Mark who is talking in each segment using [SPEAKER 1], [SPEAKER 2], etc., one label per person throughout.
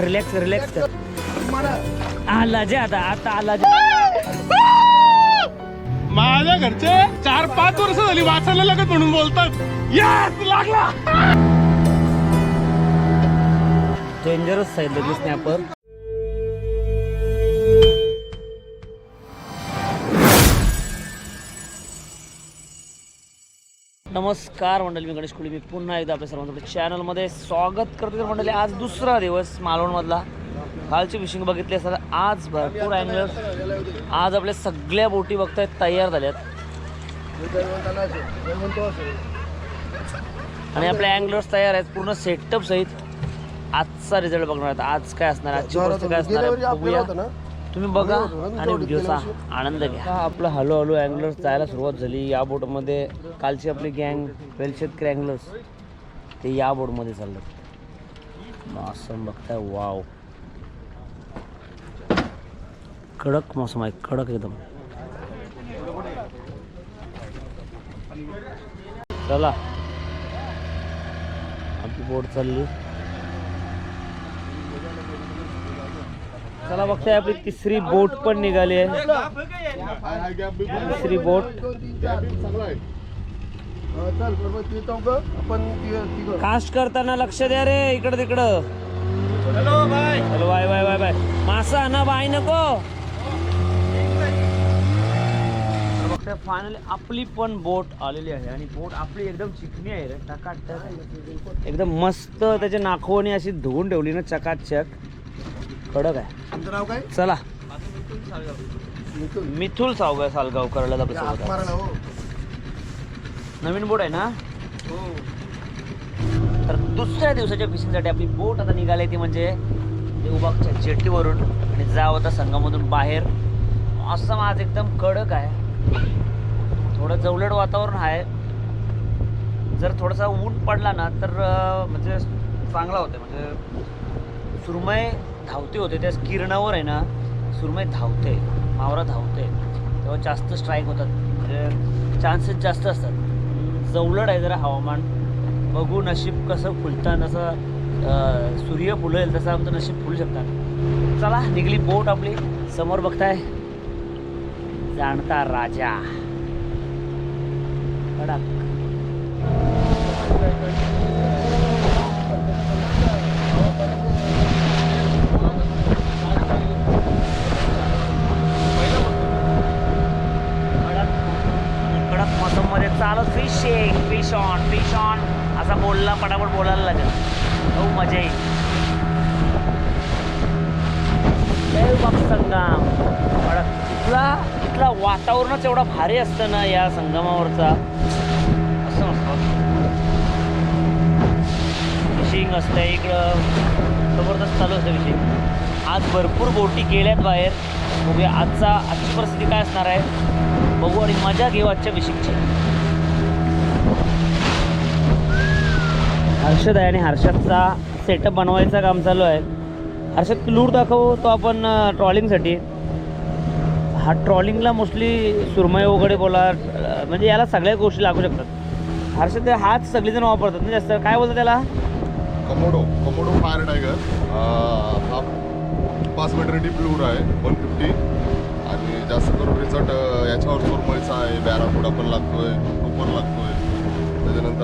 [SPEAKER 1] Relax कर relax कर relax कर. आला जे आता आता आला जे.
[SPEAKER 2] माझ्या घरचे चार पाच वर्ष झाली वाचायला लागत म्हणून बोलतात. यस लागला.
[SPEAKER 1] डेंजरस सांगितलं स्नॅपर नमस्कार मंडळी मी गणेश कुली मी पुन्हा एकदा आपल्या सर्वांचं आपल्या चॅनलमध्ये स्वागत करतो. तर मंडळी आज दुसरा दिवस मालवणमधला. कालची फिशिंग भगितली असतात आज भरपूर अँगलर्स आज आपल्या सगळ्या बोटी बघतायत तयार झाल्यात आणि आपले अँगलर्स तयार आहेत पूर्ण सेटअप सहित आजचा रिझल्ट बघणार आहेत. आज काय असणार आजची गोष्ट काय असणार आहे, बघूया. तुम्ही बघा आणि व्हिडिओचा आनंद घ्या. आपलं हळूहळू अँगलर्स जायला सुरुवात झाली. या बोटमध्ये कालची आपली गँग वेलशेतकरी अँगलर्स ते या बोटमध्ये चाललं मौसम बघताय वाव कडक मौसम आहे कडक एकदम. चला. आपली बोट चालली. चला बघताय आपली तिसरी बोट पण निघाली आहे. तिसरी बोट. कास्ट करताना लक्ष द्या रे इकडं तिकडं
[SPEAKER 2] hello bye
[SPEAKER 1] hello bye bye bye. Bye मासा ना बाय नको. फायनली आपली पण बोट आलेली आहे आणि बोट आपली एकदम चिकणी आहे रे टकाटक एकदम मस्त त्याच्या नाखवणी अशी धुवून ठेवली ना चकाचक. कडक आहे. चला. मिथुल सावगाव सालगावकरला आपल्यासोबत आहे. नवीन बोट आहे ना? तर दुसऱ्या दिवसाच्या फिशिंगसाठी आपली बोट आता निघाली ती म्हणजे देवबागच्या जेटीवरून आणि जाव आता संघामधून बाहेर. असं आज एकदम कडक आहे. थोडं जवलट वातावरण आहे. जर थोडासा ऊन पडला ना तर अं, म्हणजे चांगला होते म्हणजे सुरमय धावते होते त्या किरणावर आहे ना सुरमय धावते मावरा धावते तेव्हा जास्त स्ट्राईक होतात. म्हणजे चान्सेस जास्त असतात. जवलट आहे जरा हवामान. बघू नशीब कसं फुलतं जसं सूर्य फुलेल तसं आमचं नशीब फुलू शकतात. चला निघली बोट आपली. समोर बघताय. जाणता राजा. कडक कडक मौसममध्ये चालू fishing fish on fish on असा बोलला पटापट बोलायला लागेल. हो मजा येईल. संगम कडक इथला इथला वातावरणच एवढा भारी असतं ना या संगमावरचा असं असतं फिशिंग असतं इकडं. जबरदस्त चालू असतं फिशिंग आज भरपूर बोटी गेल्यात बाहेर. बघूया आजचा आजची परिस्थिती काय असणार आहे? बघू आणि मजा घेऊ आजच्या फिशिंगची हर्षद आहे आणि हर्षदचा सेटअप बनवायचं काम चालू आहे. हर्षद लूर दाखवू तो आपण ट्रॉलिंगसाठी हा ट्रॉलिंगला मोस्टली सुरमई वगैरे बोला म्हणजे याला सगळ्या गोष्टी लागू शकतात. हर्षद हाच सगळेजण वापरतात ना जास्त. काय बोलतात त्याला?
[SPEAKER 3] कमोडो कमोडो फायर टायगर हा पाच मीटर डीप लूर आहे वन फिफ्टी आणि जास्त करून रिझल्ट याच्यावर सुरमईचा आहे बॅराकुडा पण लागतोय तो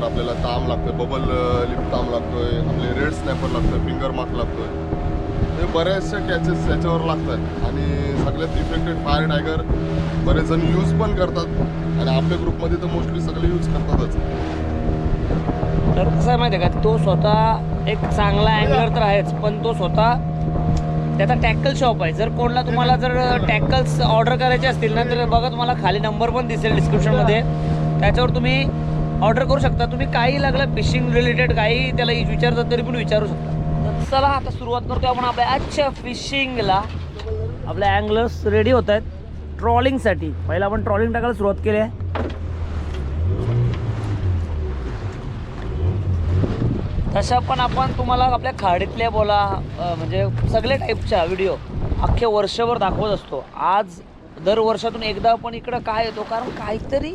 [SPEAKER 3] पण आपल्याला ताम लागतोय बबल लिप ताम लागतोय आपले रेड स्नॅपर आहे फिंगर मार्क आहे हे बऱ्याचशा कॅचेस त्याच्यावर लागतात. आणि सगळ्यात इफेक्टेड फायर टायगर बरेच जण यूज पण करतात. आणि आपल्या ग्रुपमध्ये तर मोस्टली सगळे यूज करतातच.
[SPEAKER 1] तर कसं आहे माहिती आहे का तो स्वतः एक चांगला अँगलर तर आहेच पण तो स्वतः त्याचा टॅकल शॉप आहे. जर कोणाला तुम्हाला जर टॅकल्स ऑर्डर करायचे असतील ना तर बघा तुम्हाला खाली नंबर पण दिसेल डिस्क्रिप्शनमध्ये त्याच्यावर तुम्ही ऑर्डर करू शकता. तुम्ही काही लागलं फिशिंग रिलेटेड काही त्याला विचारतात तरी पण विचारू शकता. तर चला आता सुरुवात करतो आपण आपल्या आजच्या फिशिंगला. आपल्या अँगलर्स रेडी होत आहेत ट्रॉलिंगसाठी. पहिला आपण ट्रॉलिंग टाकायला सुरुवात केली आहे. तशा पण आपण तुम्हाला आपल्या खाडीतल्या बोला म्हणजे सगळ्या टाईपच्या व्हिडिओ अख्खे वर्षभर दाखवत असतो. आज दर वर्षातून एकदा आपण इकडं काय येतो? कारण काहीतरी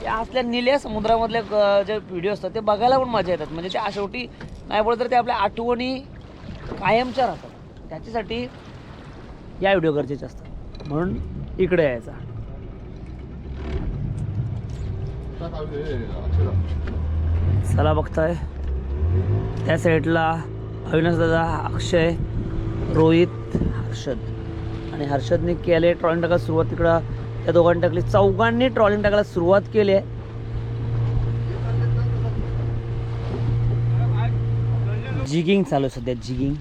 [SPEAKER 1] त्या असल्या निल्या समुद्रामधले जे व्हिडिओ असतात ते बघायला पण मजा येतात. म्हणजे त्या शेवटी नाही बोलत तर ते आपल्या आठवणी कायमच्या राहतात. त्याच्यासाठी या व्हिडिओ गरजेचे असतात. म्हणून इकडे यायचा. चला बघताय. त्या साईडला अविनाश दादा अक्षय रोहित हर्षद. आणि हर्षदने केले ट्रॉलिंग टाकायला सुरुवात तिकडं त्या दोघांनी टाकली. चौघांनी ट्रॉलिंग टाकायला सुरुवात केली आहे. जिगिंग चालू आहे सध्या जिगिंग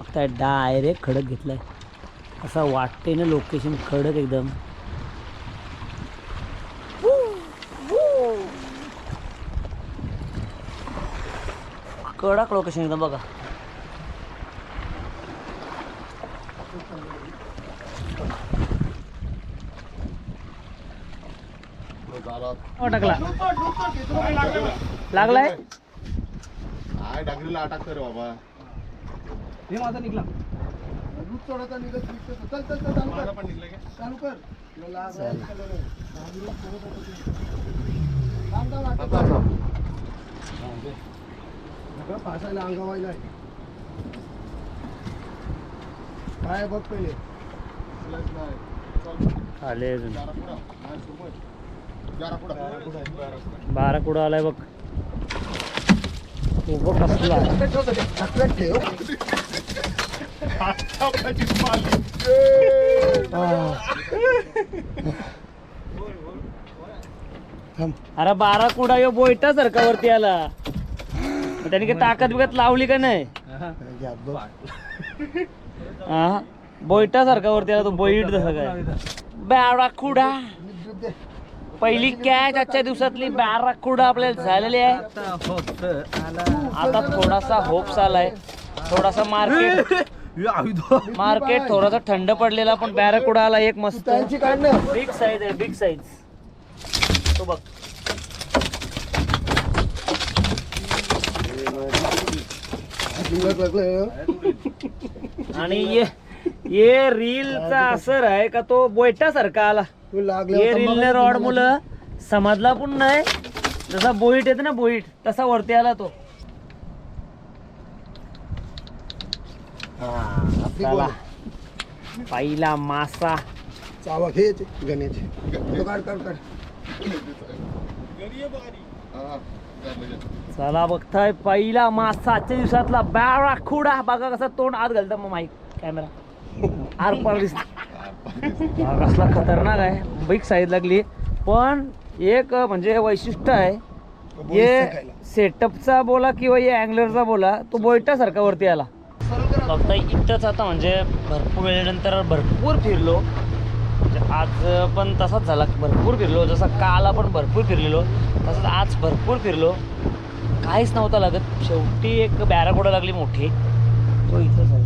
[SPEAKER 1] आता डायरेक्ट खडक घेतलाय. असं वाटते ना लोकेशन खडक एकदम. कडक लोकेशन एकदम बघा. लागलाय?
[SPEAKER 3] काय डागरीला बाबा. हे माझा निघला. निघत चल कर. अंगावायला
[SPEAKER 4] काय बघ पहिले
[SPEAKER 1] आले अजून. बारा कुठं आलाय बघ. तो बघ कसला अरे बारा कुडा यो बोयटा सारखा वरती आला त्याने काही ताकद बिकत लावली का नाही? हा? बोयटा सारखा वरती आला तो बोईट जसा काय? बारा कुडा पहिली कॅच आजच्या दिवसातली बारा कुडा आपल्याला झालेली आहे. आता थोडासा होप्स आलाय. थोडासा मार्केट मार्केट थोडासा थंड पडलेला पण बॅरा कुडा आला एक मस्त.
[SPEAKER 4] त्यांची काढणं.
[SPEAKER 1] बिग साईज आहे बिग साईज तो बघ. आणि ये ये रीलचा असर आहे का तो बोयटा सारखा आला. रॉड
[SPEAKER 4] मला-
[SPEAKER 1] समजला पण नाही. जसा बोईट येते ना बोईट तसा वरती आला तो. चला. पहिला मासा.
[SPEAKER 4] चावा घे काढ काढ काढ.
[SPEAKER 3] लगेच.
[SPEAKER 1] चला बघताय पहिला मासा आजच्या दिवसातला बॅराखुडा. बघा कसा तोंड आत घालतं मग माईक कॅमेरा. आर पार दिसत. हा, कसला खतरनाक आहे. बिग साईज लागली. पण एक म्हणजे वैशिष्ट्य आहे ये सेटअपचा बोला किंवा ये अँगलरचा बोला तो बोयटासारखा वरती आला. फक्त इथंच आता म्हणजे भरपूर वेळेनंतर भरपूर फिरलो. म्हणजे आज पण तसाच झाला. भरपूर फिरलो. जसा काल आपण भरपूर फिरलेलो तसंच आज भरपूर फिरलो. काहीच नव्हतं लागत. शेवटी एक बॅराकोडा लागली मोठी. तो इथंच आहे.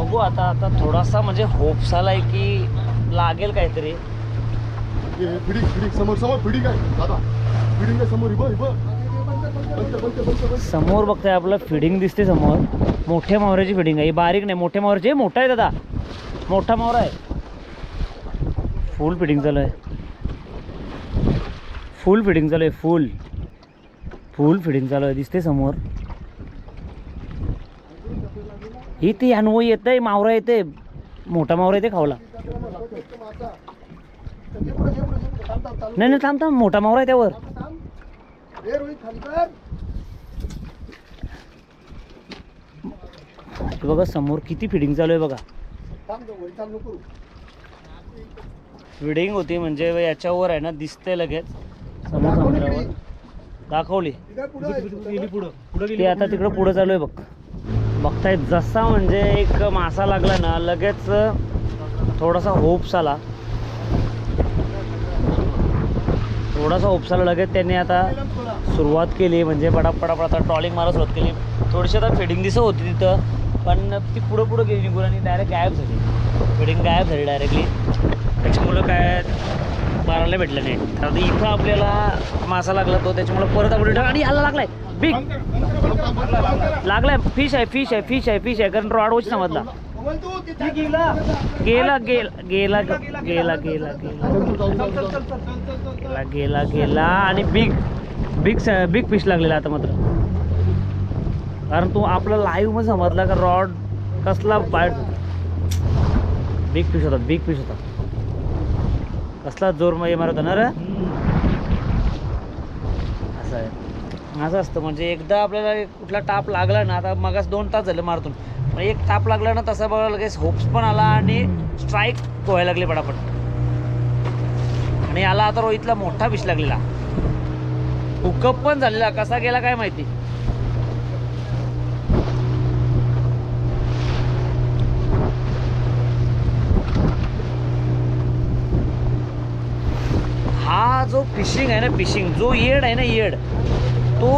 [SPEAKER 1] बघू आता आता थोडासा म्हणजे होप्स आलाय की लागेल काहीतरी.
[SPEAKER 3] फिडिंग फिडिंग समोर समोर फिडिंग आहे. दादा फिडिंग आहे समोर इबं इबं. बंद बंद बंद बंद
[SPEAKER 1] समोर बघताय आपलं फिडिंग दिसते समोर. मोठ्या मावऱ्याची फिडिंग आहे. ही बारीक नाही मोठ्या मावऱ्याची हे मोठा आहे दादा. मोठा मावरा आहे. फुल फिडिंग चालू आहे फुल फिडिंग चालू आहे फुल फुल फिडिंग चालू आहे दिसते समोर. इथे हनुव येतंय मावरा येते मोठा मावरा येते खावला. नाही नाही थांबता मोठा मावरा आहे त्यावर. बघा समोर किती फिडिंग चालू आहे बघा. फिडिंग होती म्हणजे याच्यावर आहे ना दिसते लगेच. समोर समुद्रावर दाखवली.
[SPEAKER 4] ती
[SPEAKER 1] आता तिकडं पुढं चालू आहे बघ. बघताय जसा म्हणजे एक मासा लागला ना लगेच थोडासा होप्स आला थोडासा होप्स आला लगेच त्यांनी आता सुरुवात केली म्हणजे पटापट आता ट्रॉलिंग मारा सुरुवात केली. थोडीशी आता फिडिंग दिसत होती तिथं पण ती पुढं पुढं गेली निघून आणि डायरेक्ट गायब झाली. फिडिंग गायब झाली डायरेक्टली त्याच्यामुळं काय मारायला भेटलं नाही. आता इथं आपल्याला मासा लागला तो त्याच्यामुळे परत आपण return- आणि याला लागलाय. बिग लागलाय. फिश आहे फिश आहे फिश आहे फिश आहे. कारण रॉड वच समजला.
[SPEAKER 4] गेला
[SPEAKER 1] गेला गेला गेला गेला गेला. गेला गेला गेला आणि बिग बिग बिग फिश लागलेला आता मात्र. कारण तो आपला लाईव्हमध्ये समजला का रॉड कसला बिग फिश होता बिग फिश होता. कसला जोर मग मारत होणार ना असं आहे. असं असतं. म्हणजे एकदा आपल्याला कुठला टाप लागला ना आता मगास दोन तास झाले मारतून मग एक टाप लागला ना तसा बघा लगेच होप्स पण आला आणि स्ट्राईक पोहायला लागले पटापट आणि याला आता रोहितला मोठा विष लागलेला. हुकअप पण झालेला. कसा गेला काय माहिती? हा जो फिशिंग आहे ना फिशिंग जो येड आहे ना येड तो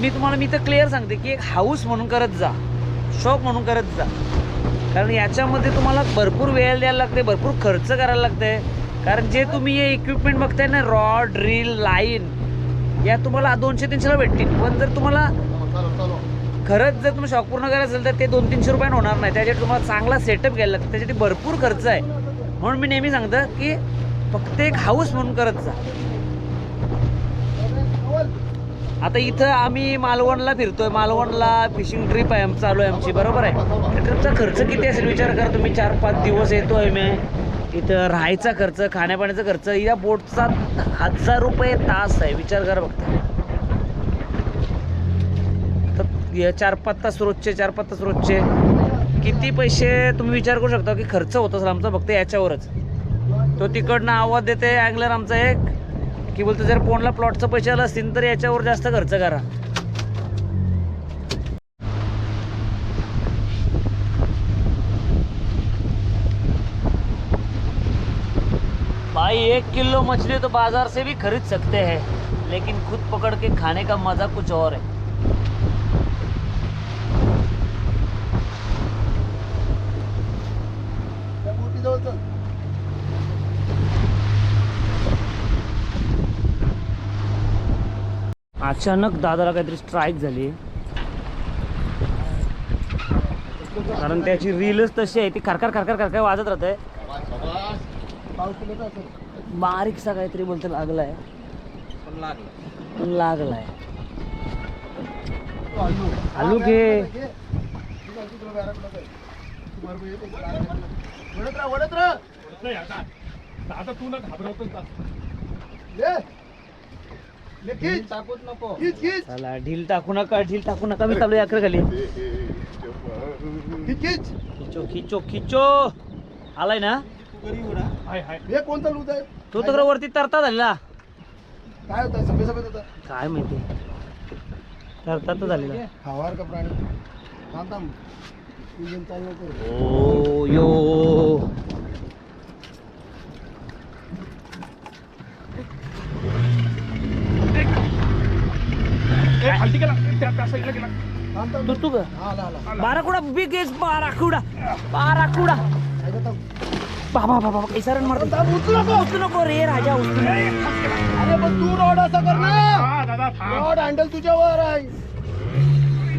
[SPEAKER 1] मी तुम्हाला मी तर क्लिअर सांगते की एक हाऊस म्हणून करत जा शॉक म्हणून करत जा. कारण याच्यामध्ये तुम्हाला भरपूर वेळ द्यायला लागते भरपूर खर्च करायला लागते. कारण जे तुम्ही हे इक्विपमेंट बघताय ना रॉड ड्रिल लाईन या तुम्हाला दोनशे तीनशेला भेटतील. पण जर तुम्हाला खरंच जर तुम्ही शॉक पूर्ण करायचं असेल तर ते दोन तीनशे रुपयानं होणार नाही. त्याच्यासाठी तुम्हाला चांगला सेटअप घ्यायला लागतं. त्याच्यासाठी भरपूर खर्च आहे. म्हणून मी नेहमी सांगतं की फक्त एक हाऊस म्हणून करत जा. आता इथं आम्ही मालवणला फिरतोय. मालवणला फिशिंग ट्रिप आहे चालू आहे आमची. बरोबर आहे? त्या ट्रिपचा खर्च किती असेल विचार करा तुम्ही. चार पाच दिवस येतोय मी. इथं राहायचा खर्च खाण्यापाण्याचा खर्च या बोटचा हजार रुपये तास आहे. विचार करा फक्त. तर चार पाच तास रोजचे चार पाच तास रोजचे. किती पैसे तुम्ही विचार करू शकता की खर्च होत असेल आमचा फक्त याच्यावरच. तो तिकडनं आवाज देते अँगलर आमचा एक की बोलतो जर फोनला प्लॉटचं पैसे आलं असतील तर याच्यावर जास्त खर्च करा. भाई एक किलो मछली तो बाजार से भी खरीद सकते हैं लेकिन खुद पकड़ के खाने का मजा कुछ और है
[SPEAKER 4] त्या बोटीजवळ चल.
[SPEAKER 1] अचानक दादाला काहीतरी स्ट्राईक झाली कारण त्याची रीलच तशी आहे ती खरखर खरखर खरखर वाजत राहते. बारीकसा काहीतरी बोलतो लागलाय पण लागलाय आलू घे
[SPEAKER 4] घे. तुला तिकडं बॅराकला जाय. तू बरोबर येते. वळत राहा, वळत राहा.
[SPEAKER 2] नाही आता आता तू ना घाबरवतोच जा.
[SPEAKER 4] ले. ले, खीच. खीच, खीच.
[SPEAKER 1] चला ढील टाकू नका ढील टाकू नका. मी चालू अकर खाली
[SPEAKER 4] खीच, खीच.
[SPEAKER 1] खिचो आलाय ना?
[SPEAKER 2] हाय हाय.
[SPEAKER 4] हे कोणता लूज आहे?
[SPEAKER 1] तो तर वरती तरता झालेला.
[SPEAKER 4] काय होतं? सफेद सफेद होता
[SPEAKER 1] काय माहिती? तरता तर झालेला.
[SPEAKER 4] हवार का प्राणी? थांब थांब.
[SPEAKER 1] ओ यो.
[SPEAKER 2] गेला त्या त्या साईडला गेला.
[SPEAKER 4] हा, आला आला
[SPEAKER 1] बाराकुडा बिगेस्ट बाराकुडा बाराकुडा
[SPEAKER 4] थांब.
[SPEAKER 1] बाबा बाबा कैसारण मारतो
[SPEAKER 4] थांब, उचलू नको.
[SPEAKER 1] उचलू नको रे राजा उचलू.
[SPEAKER 4] अरे पण तू रॉड असा कर ना.
[SPEAKER 2] दादा
[SPEAKER 4] रॉड हँडल तुझ्यावर आहे.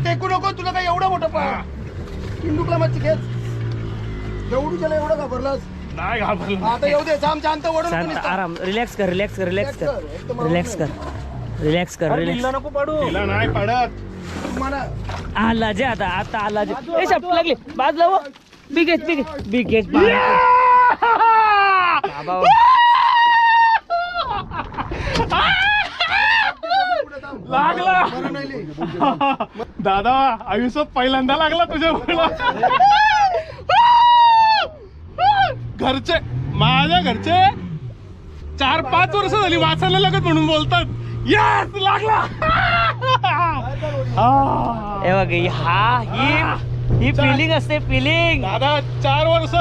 [SPEAKER 4] टेकू नको तुला काय एवढा मोठा पा इंडूकला मच्छी खेच. एवढू त्याला एवढं घाबरलास?
[SPEAKER 2] नाही घाबरला.
[SPEAKER 4] आता येऊ दे जाम शांत ओढून.
[SPEAKER 1] आराम. रिलॅक्स कर रिलॅक्स कर रिलॅक्स कर. रिलॅक्स कर. रिलॅक्स कर रिलॅक्स
[SPEAKER 2] नको पडू. तिला नाही पडत.
[SPEAKER 4] मला
[SPEAKER 1] आला जे आता आता आला जे. ए शप लागली. बाजला हो. बिगेस्ट बिगेस्ट बिगेस्ट बाबा.
[SPEAKER 2] लागला. दादा आयुष्यात पहिल्यांदा लागला तुझ्या मुला घरचे माझ्या घरचे चार पाच वर्ष झाली वाचायला लागत म्हणून बोलतात. यस लागला. हा.
[SPEAKER 1] हे बघ ही- हा ही ही. फिलिंग असते फिलिंग
[SPEAKER 2] दादा चार वर्ष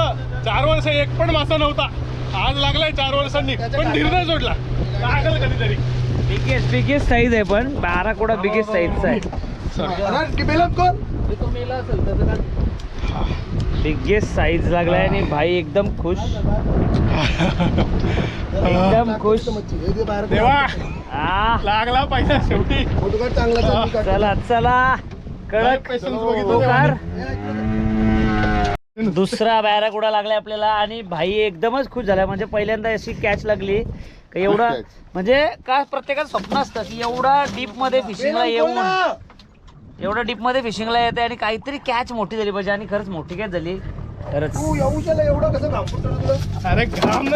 [SPEAKER 2] चार वर्ष एक पण मासा नव्हता. आज लागलाय चार वर्षांनी पण धीर नाही सोडला लागल कधीतरी.
[SPEAKER 1] बिगेस्ट बिगेस्ट साईज आहे पण बारा कोडा बिगेस्ट साईजचा आहे.
[SPEAKER 4] कोण?
[SPEAKER 1] बिगेस्ट साईज लागलाय आणि भाई एकदम खुश. एकदम खुश.
[SPEAKER 4] हे
[SPEAKER 2] देवा.
[SPEAKER 1] आ.
[SPEAKER 2] लागला पाहिजे शेवटी.
[SPEAKER 4] चांगला काढ.
[SPEAKER 1] चला चला. कडक
[SPEAKER 2] पेशन्स
[SPEAKER 1] तो
[SPEAKER 2] बघितलं
[SPEAKER 1] कर.
[SPEAKER 2] तेव्हा.
[SPEAKER 1] दुसरा बॅराकुडा लागलाय आपल्याला आणि भाई एकदमच खुश झालाय. म्हणजे पहिल्यांदा अशी कॅच लागली. का एवढा. म्हणजे काय प्रत्येकाचं स्वप्न असतं की एवढा डीपमध्ये फिशिंगला येऊन? एवढं डीपमध्ये फिशिंगला येते आणि काहीतरी कॅच मोठी झाली पाहिजे आणि खरंच मोठी कॅच झाली. खरंच.
[SPEAKER 4] तू येऊ एवढं कसं घाम तुला?
[SPEAKER 2] अरे घाम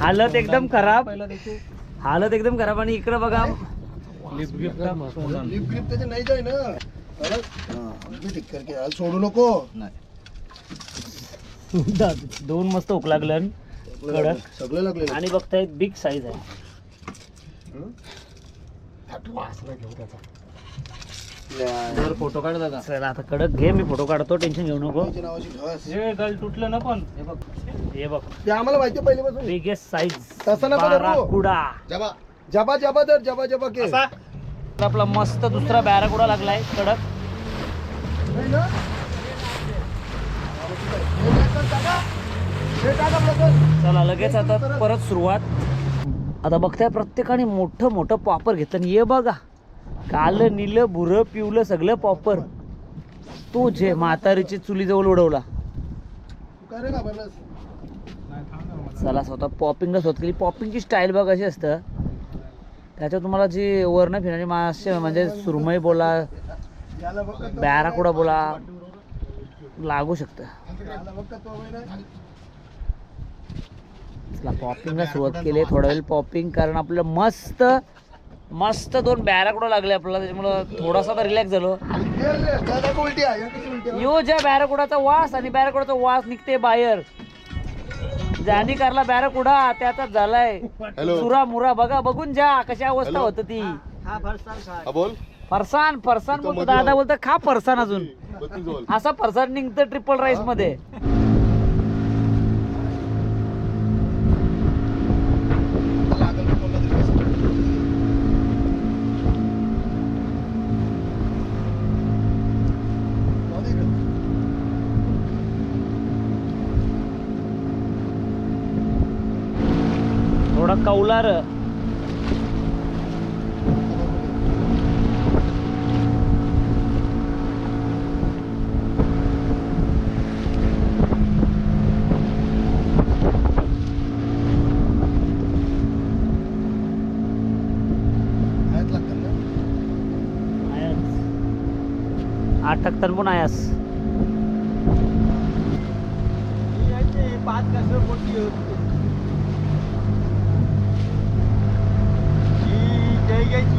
[SPEAKER 1] हालत एकदम खराब. हालत एकदम खराब आणि इकडे बघा.
[SPEAKER 4] लिप ग्रिप त्याचे नाही जाय ना. अरे, हा, अगदी ठीक करके आज सोडू नको.
[SPEAKER 1] दोन मस्त हुक लागलं कडक.
[SPEAKER 4] सगळं लागले
[SPEAKER 1] आणि बघताय बिग साईज आहे.
[SPEAKER 4] फोटो काढ दादा.
[SPEAKER 1] चला आता कडक घे मी फोटो काढतो टेन्शन घेऊ नको.
[SPEAKER 4] घास
[SPEAKER 1] गल तुटलं ना पण. हे बघ. हे बघ.
[SPEAKER 4] ते आम्हाला माहिती आहे पहिल्यापासून
[SPEAKER 1] बिगेस्ट साईज
[SPEAKER 4] तसं नका.
[SPEAKER 1] बाराकुडा.
[SPEAKER 3] जबा
[SPEAKER 4] जबा जबा दर जबा जबा के.
[SPEAKER 2] असा.
[SPEAKER 1] आपला मस्त दुसरा बॅराकुडा लागलाय. कडक.
[SPEAKER 4] नाही ना? हे टाका, टाका. हे टाका. आपलं
[SPEAKER 1] चला लगेच आता परत सुरुवात. आता बघताय प्रत्येकाने मोठं मोठं पॉपर घेतलं आणि हे बघा. कालं निलं भुरं पिवलं सगळं पॉपर तो जे म्हातारीची चुलीजवळ उडवला? चला स्वतः पॉपिंगला स्वत केली. पॉपिंगची स्टाईल बघ अशी असतं. त्याच्यात तुम्हाला जी वर्ण फिरणारी मासे म्हणजे सुरमई बोला बॅराकुडा बोला लागू शकतं? चला पॉपिंगला सुरुवात केली. थोडा वेळ पॉपिंग कारण आपलं मस्त मस्त दोन बॅराकुडा लागले आपल्याला त्याच्यामुळं थोडासा तर रिलॅक्स झालो.
[SPEAKER 4] ये उलटी आहे,
[SPEAKER 1] ज्या बॅराकुडाचा वास आणि बॅराकुडाचा वास निघते बाहेर. ज्यानी करला बॅराकुडा त्याचा झालाय. सुरा मुरा बघा बघून जा कशी अवस्था. होत ती.
[SPEAKER 3] हा बोल.
[SPEAKER 1] फरसान फरसान बोलतो. दादा. बोलतो खा फरसान अजून. असा फरसान निघतं ट्रिपल राईसमध्ये
[SPEAKER 4] लागल का कोणाला तरी कसं? जाऊ दे इकडं.
[SPEAKER 1] कौलार।
[SPEAKER 4] हात लागतात ना?
[SPEAKER 1] आठ टक्कन पण आयास.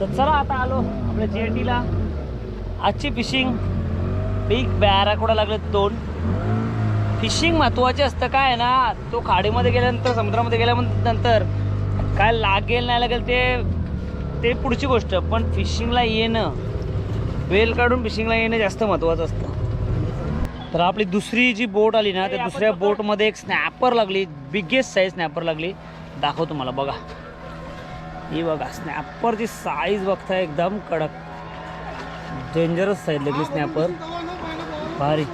[SPEAKER 1] तर चला आता आलो जेटीला आजची फिशिंग बिग बॅराकुडा लागले दोन फिशिंग महत्त्वाचे असतं काय ना तो खाडीमध्ये गेल्यानंतर समुद्रामध्ये गेल्यानंतर काय लागेल नाही लागेल ते ते पुढची गोष्ट. पण फिशिंगला येणं वेल काढून फिशिंगला येणं जास्त महत्त्वाचं असतं. तर आपली दुसरी जी बोट आली ना त्या दुसऱ्या बोटमध्ये एक स्नॅपर लागली बिगेस्ट साईज स्नॅपर लागली. दाखवतो तुम्हाला बघा. ही बघा स्नॅपरची साईज बघताय एकदम कडक. डेंजरस साईज लगली स्नॅपर भारी.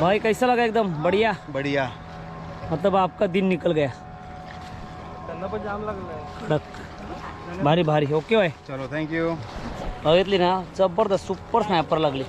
[SPEAKER 1] भाई कैसा लगा एकदम? बढ़िया.
[SPEAKER 4] बढ़िया.
[SPEAKER 1] मतलब आपका दिन निकल गया. कडक भारी भारी. ओके बाय
[SPEAKER 4] चलो थँक्यू
[SPEAKER 1] बघितली ना जबरदस्त सुपर स्नॅपर लागली.